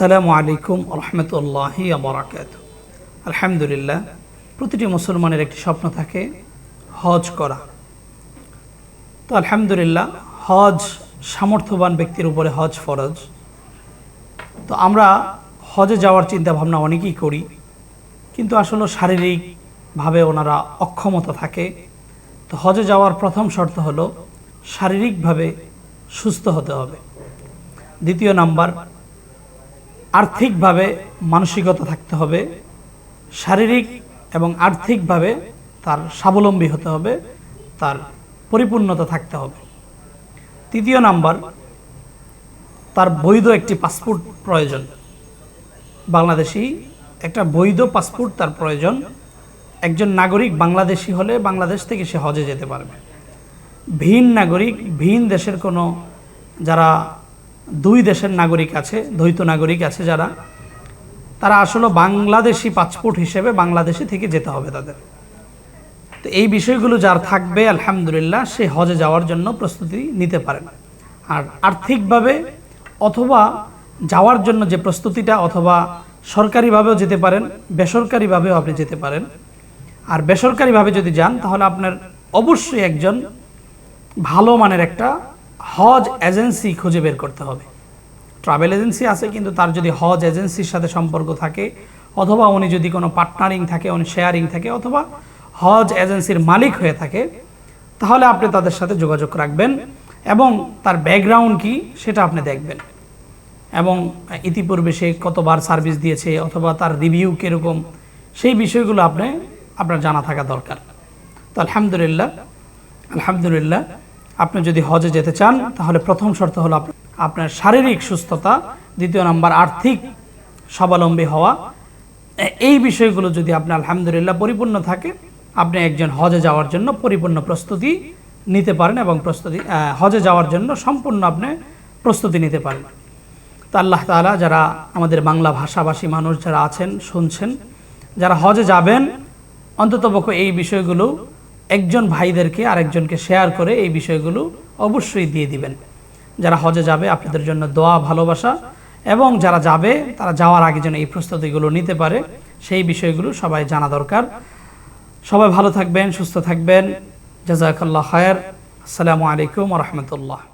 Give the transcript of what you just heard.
আসসালামু আলাইকুম রহমতুল্লাহি আবরাকাত আলহামদুলিল্লাহ, প্রতিটি মুসলমানের একটি স্বপ্ন থাকে হজ করা। তো আলহামদুলিল্লাহ, হজ সামর্থ্যবান ব্যক্তির উপরে হজ ফরজ। তো আমরা হজে যাওয়ার চিন্তা ভাবনা অনেকেই করি, কিন্তু আসলে শারীরিকভাবে ওনারা অক্ষমতা থাকে। তো হজে যাওয়ার প্রথম শর্ত হলো শারীরিকভাবে সুস্থ হতে হবে। দ্বিতীয় নাম্বার আর্থিকভাবে মানসিকতা থাকতে হবে, শারীরিক এবং আর্থিকভাবে তার স্বাবলম্বী হতে হবে, তার পরিপূর্ণতা থাকতে হবে। তৃতীয় নাম্বার, তার বৈধ একটি পাসপোর্ট প্রয়োজন। বাংলাদেশি একটা বৈধ পাসপোর্ট তার প্রয়োজন। একজন নাগরিক বাংলাদেশি হলে বাংলাদেশ থেকে সে হজে যেতে পারবে। ভিন নাগরিক, ভিন দেশের কোনো যারা দুই দেশের নাগরিক আছে, দ্বৈত নাগরিক আছে যারা, তারা আসলে বাংলাদেশি পাসপোর্ট হিসেবে বাংলাদেশে থেকে যেতে হবে তাদের। তো এই বিষয়গুলো যার থাকবে, আলহামদুলিল্লাহ, সে হজে যাওয়ার জন্য প্রস্তুতি নিতে পারেন আর আর্থিকভাবে অথবা যাওয়ার জন্য যে প্রস্তুতিটা, অথবা সরকারিভাবেও যেতে পারেন, বেসরকারিভাবেও আপনি যেতে পারেন। আর বেসরকারিভাবে যদি যান, তাহলে আপনার অবশ্যই একজন ভালো মানের একটা হজ এজেন্সি খুঁজে বের করতে হবে। ট্রাভেল এজেন্সি আছে, কিন্তু তার যদি হজ এজেন্সির সাথে সম্পর্ক থাকে, অথবা উনি যদি কোনো পার্টনারিং থাকে, উনি শেয়ারিং থাকে, অথবা হজ এজেন্সির মালিক হয়ে থাকে, তাহলে আপনি তাদের সাথে যোগাযোগ রাখবেন এবং তার ব্যাকগ্রাউন্ড কি সেটা আপনি দেখবেন। এবং ইতিপূর্বে সে কতবার সার্ভিস দিয়েছে, অথবা তার রিভিউ কীরকম, সেই বিষয়গুলো আপনি, আপনার জানা থাকা দরকার। তো আলহামদুলিল্লাহ আলহামদুলিল্লাহ আপনি যদি হজে যেতে চান, তাহলে প্রথম শর্ত হলো আপ- আপনার শারীরিক সুস্থতা, দ্বিতীয় নাম্বার আর্থিক স্বাবলম্বী হওয়া। এই বিষয়গুলো যদি আপনার আলহামদুলিল্লাহ পরিপূর্ণ থাকে, আপনি একজন হজে যাওয়ার জন্য পরিপূর্ণ প্রস্তুতি নিতে পারেন এবং প্রস্তুতি হজে যাওয়ার জন্য সম্পূর্ণ আপনি প্রস্তুতি নিতে পারেন। তো আল্লাহ তাআলা যারা আমাদের বাংলা ভাষাভাষী মানুষ যারা আছেন, শুনছেন, যারা হজে যাবেন, অন্ততপক্ষে এই বিষয়গুলো একজন ভাইদেরকে আরেকজনকে শেয়ার করে এই বিষয়গুলো অবশ্যই দিয়ে দিবেন। যারা হজে যাবে, আপনাদের জন্য দোয়া, ভালোবাসা এবং যারা যাবে, তারা যাওয়ার আগে যেন এই প্রস্তুতিগুলো নিতে পারে, সেই বিষয়গুলো সবাই জানা দরকার। সবাই ভালো থাকবেন, সুস্থ থাকবেন। জাজাকাল্লাহ খায়ের। আসসালামু আলাইকুম রহমতুল্লাহ।